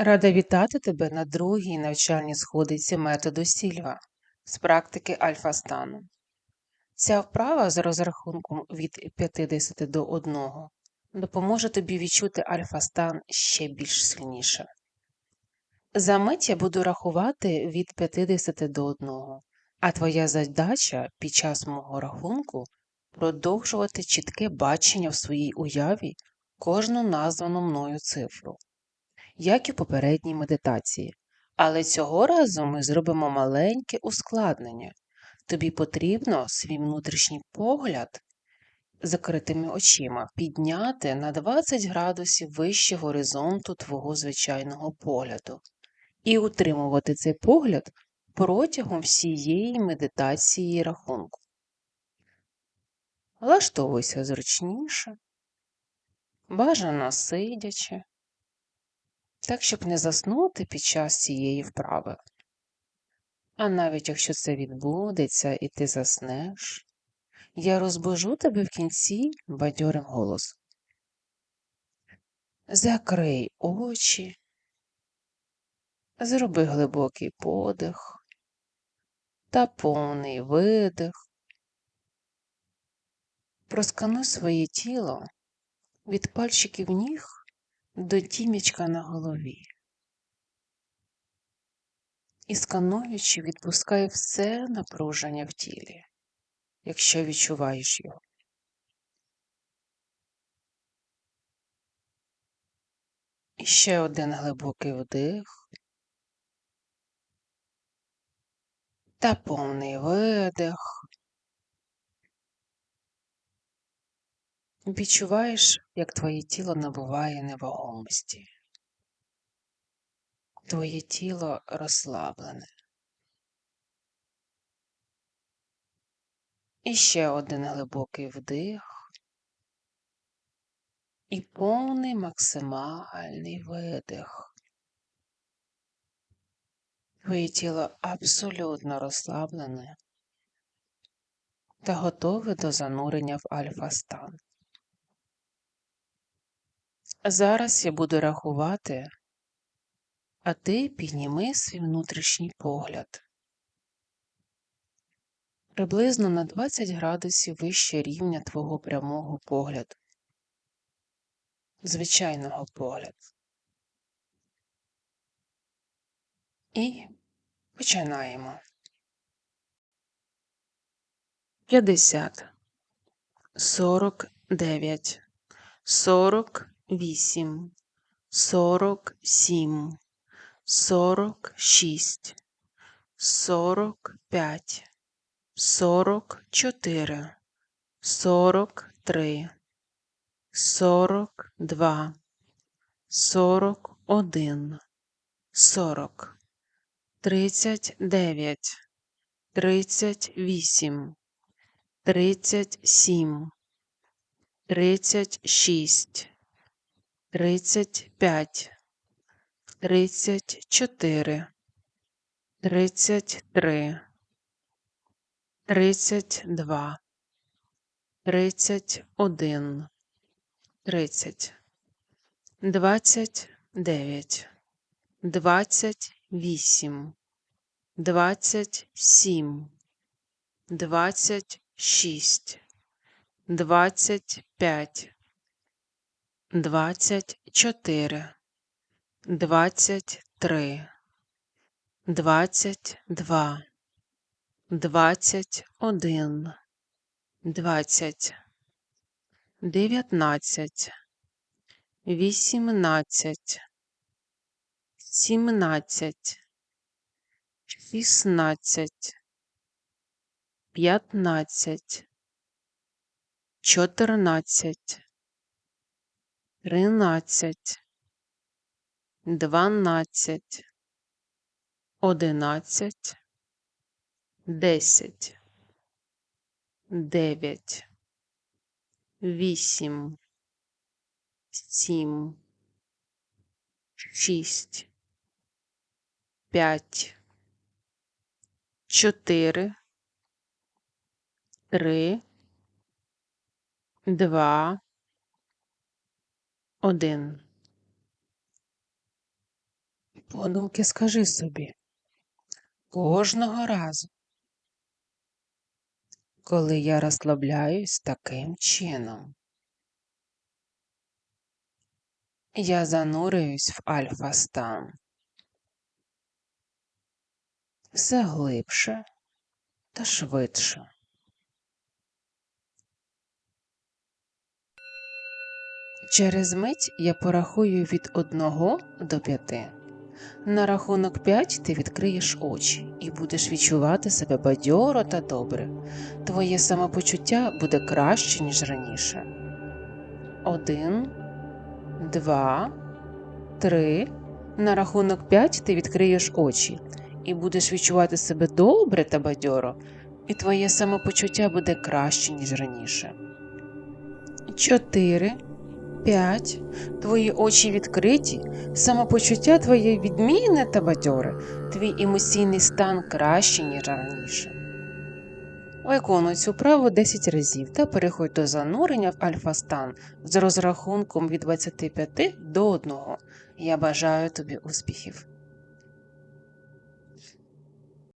Рада вітати тебе на другій навчальній сходинці методу Сільва з практики альфа-стану. Ця вправа з розрахунком від 50 до 1 допоможе тобі відчути альфа-стан ще більш сильніше. За мить я буду рахувати від 50 до 1, а твоя задача під час мого рахунку продовжувати чітке бачення в своїй уяві кожну названу мною цифру як і в попередній медитації. Але цього разу ми зробимо маленьке ускладнення. Тобі потрібно свій внутрішній погляд закритими очима підняти на 20 градусів вище горизонту твого звичайного погляду і утримувати цей погляд протягом всієї медитації рахунку. Влаштовуйся зручніше, бажано сидячи так, щоб не заснути під час цієї вправи. А навіть якщо це відбудеться і ти заснеш, я розбужу тебе в кінці бадьорим голосом. Закрий очі, зроби глибокий подих та повний видих. Проскануй своє тіло від пальчиків ніг до тімічка на голові. І скануючи, відпускай все напруження в тілі, якщо відчуваєш його. І ще один глибокий вдих та повний видих. Відчуваєш, як твоє тіло набуває невагомості. Твоє тіло розслаблене. І ще один глибокий вдих і повний максимальний видих. Твоє тіло абсолютно розслаблене та готове до занурення в альфа-стан. Зараз я буду рахувати, а ти підніми свій внутрішній погляд. Приблизно на 20 градусів вище рівня твого прямого погляду, звичайного погляду. І починаємо. 50, 49, 40 вісім, сорок сім, сорок шість, сорок п'ять, сорок чотири, сорок три, сорок два, сорок один, сорок, тридцять дев'ять, тридцять вісім, тридцять сім тридцять шість, тридцять п'ять, тридцять чотири, тридцять три, тридцять два, тридцять один, тридцять, двадцять дев'ять, двадцять вісім, двадцять двадцять шість двадцять п'ять, двадцять чотири, двадцять три, двадцять два, двадцять один, двадцять, дев'ятнадцять, вісімнадцять, сімнадцять, шістнадцять, п'ятнадцять чотирнадцять, тринадцять, дванадцять, одинадцять, десять, дев'ять, вісім, сім, шість, п'ять, чотири, три два, один. Подумки скажи собі. Кожного разу, коли я розслабляюсь таким чином, я занурююсь в альфа-стан. Все глибше та швидше. Через мить я порахую від 1 до 5. На рахунок 5 ти відкриєш очі і будеш відчувати себе бадьоро та добре. Твоє самопочуття буде краще, ніж раніше. Один, два, три. На рахунок 5 ти відкриєш очі і будеш відчувати себе добре та бадьоро, і твоє самопочуття буде краще, ніж раніше. Чотири. П'ять. Твої очі відкриті, самопочуття твоє відмінне та бадьоре, твій емоційний стан краще, ніж раніше. Виконуй цю вправу 10 разів та переходь до занурення в альфа-стан з розрахунком від 25 до 1. Я бажаю тобі успіхів!